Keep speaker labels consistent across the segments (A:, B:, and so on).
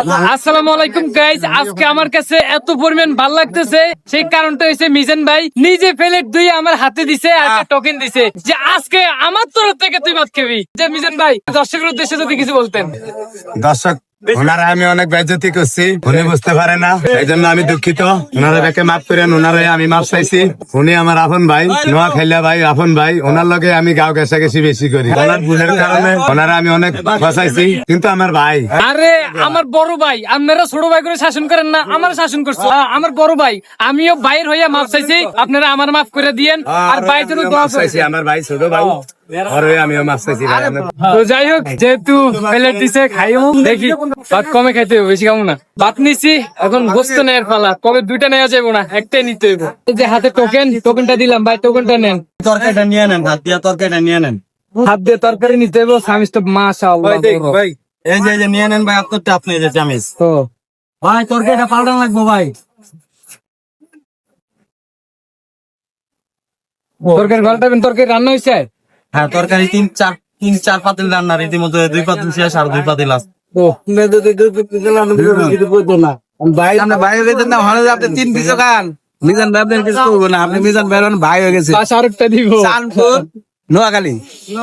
A: আসসালামু আলাইকুম গাইস আজকে আমার কাছে এত পরিমাণ ভালো লাগতেছে সেই কারণটা হচ্ছে মিজান ভাই। নিজে প্লেট দুই আমার হাতে দিছে আর একটা টোকেন দিছে। যে আজকে আমার তরফ থেকে তুই ভাত খাবি। যে মিজান ভাই দর্শকের উদ্দেশ্যে যদি কিছু বলতেন।
B: দর্শক ওনারা আমি অনেক বেজ্জতি করছি উনি বুঝতে পারে না এই জন্য আমি দুঃখিত। ওনারা দেখে মাফ করেন ওনারে আমি মাফ চাইছি। উনি আমার আপন ভাই নোয়া ভাই আপন ভাই। ওনার লগে আমি গাও গেছে গেছি বেশি করি। ওনার ভুলের কারণে ওনারা আমি অনেক ফসাইছি কিন্তু আমার ভাই।
A: আরে আমার বড় ভাই আপনারা ছোট ভাই করে শাসন করেন না আমার শাসন করছে। আমার বড় ভাই আমিও বাইর হইয়া মাফ চাইছি। আপনারা আমার মাফ করে দিয়েন আর দোয়া
B: আমার ভাই ছোট ভাই। আর ওই আমিও মাফ চাইছি ভাই আমার-
A: তো যাই হোক যেহেতু প্লেট দিছে খাইও দেখি ভাত কমে খাইতে হবে বেশি খাব না। ভাত নিছি এখন গোস্ত নেয়ার পালা। কবে দুইটা নেওয়া যাব না একটাই নিতে হইব। এই যে হাতে টোকেন টোকেনটা দিলাম ভাই টোকেনটা নেন।
C: তরকারিটা নিয়ে নেন ভাত দিয়া তরকারিটা নিয়ে নেন।
A: হাত দিয়ে তরকারি নিতে হইব তো
C: এই যে এই যে নিয়ে নেন ভাই আপনারটা আপনি যে চামিচ।
A: তো
C: ভাই তরকারিটা পাল্টান লাগবো ভাই।
A: তরকারি তরকারি রান্না হয়েছে
C: হ্যাঁ তরকারি তিন চার তিন চার পাতিল রান্নার ইতিমধ্যে দুই পাতিল শেষ আর দুই পাতিল আছে। হয়ে মিজান ভাই কিছু আপনি মিজান ভাই ভাই হয়ে গেছে। নোয়াখালী?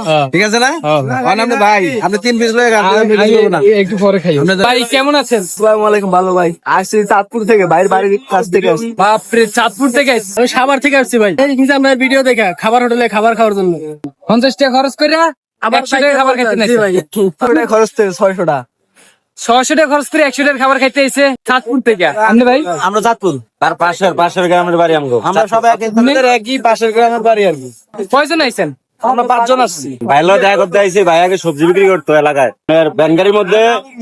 A: হ্যাঁ।
C: ঠিক আছে না? আপনি ভাই। আপনি তিন পিস লয়ে খান
A: আমি-
C: আমি কিছু করব না
A: একটু পরে খাই ভাই কেমন আছেন?
C: আসসালামু আলাইকুম ভালো ভাই। আসছি চাঁদপুর থেকে বাইরের বাড়ির কাছ থেকে আসছি।
A: বাপরে চাঁদপুর থেকে আমি সাভার থেকে আসছি ভাই। এই নিজাম ভাই ভিডিও দেখা খাবার হোটেলে খাবার খাওয়ার জন্য। পঞ্চাশ টাকা খরচ করে আবার টাকা খাবার খাইতে নাইছে।
C: খরচ থেকে ছয়শো টাকা।
A: ছয়শো টাকা খরচ করে একশো টাকা খাবার খাইতে এসে চাঁদপুর থেকে। আপনি ভাই?
C: আমরা চাঁদপুর। তার পাশের পাশের গ্রামের বাড়ি আমগো। আমরা সবাই একই পাশের গ্রামের বাড়ি আর কি।
A: কয়জন আইছেন?
C: আমরা পাঁচজন আসছি ভাইলো দেখা করতে আইছি ভাই আগে সবজি বিক্রি করতো এলাকায়। ব্যাংকারির মধ্যে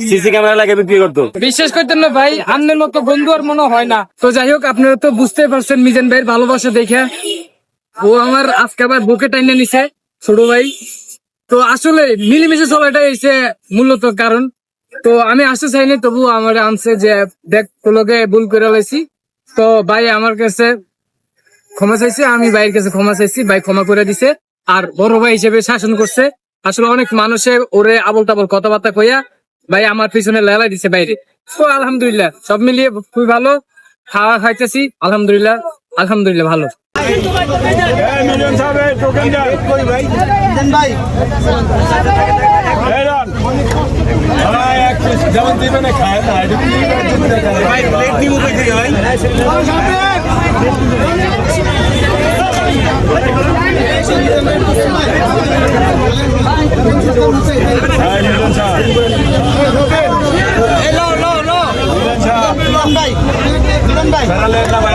C: সিসি ক্যামেরা লাগে বিক্রি করতো।
A: বিশ্বাস করতেন না ভাই আপনার মতো বন্ধু আর মনে হয় না। তো যাই হোক আপনারা তো বুঝতে পারছেন মিজান ভাইয়ের ভালোবাসা দেখে। ও আমার আজকে আবার বুকে টাইনে নিছে ছোট ভাই। তো আসলে মিলেমিশে চলাটাই হচ্ছে মূলত কারণ। তো আমি আসতে চাইনি তবু আমার আনছে যে দেখ তোলোকে ভুল করে লাইছি। তো ভাই আমার কাছে ক্ষমা চাইছে আমি ভাইয়ের কাছে ক্ষমা চাইছি ভাই ক্ষমা করে দিছে। আর বড় ভাই হিসেবে শাসন করছে। আসলে অনেক মানুষে ওরে আবল তাবল কথাবার্তা কইয়া ভাই আমার পিছনে লেলাই দিছে বাইরে তো আলহামদুলিল্লাহ, সব মিলিয়ে খুবই ভালো। খাওয়া খাইতেছি, আলহামদুলিল্লাহ আলহামদুলিল্লাহ ভালো।
B: ভাই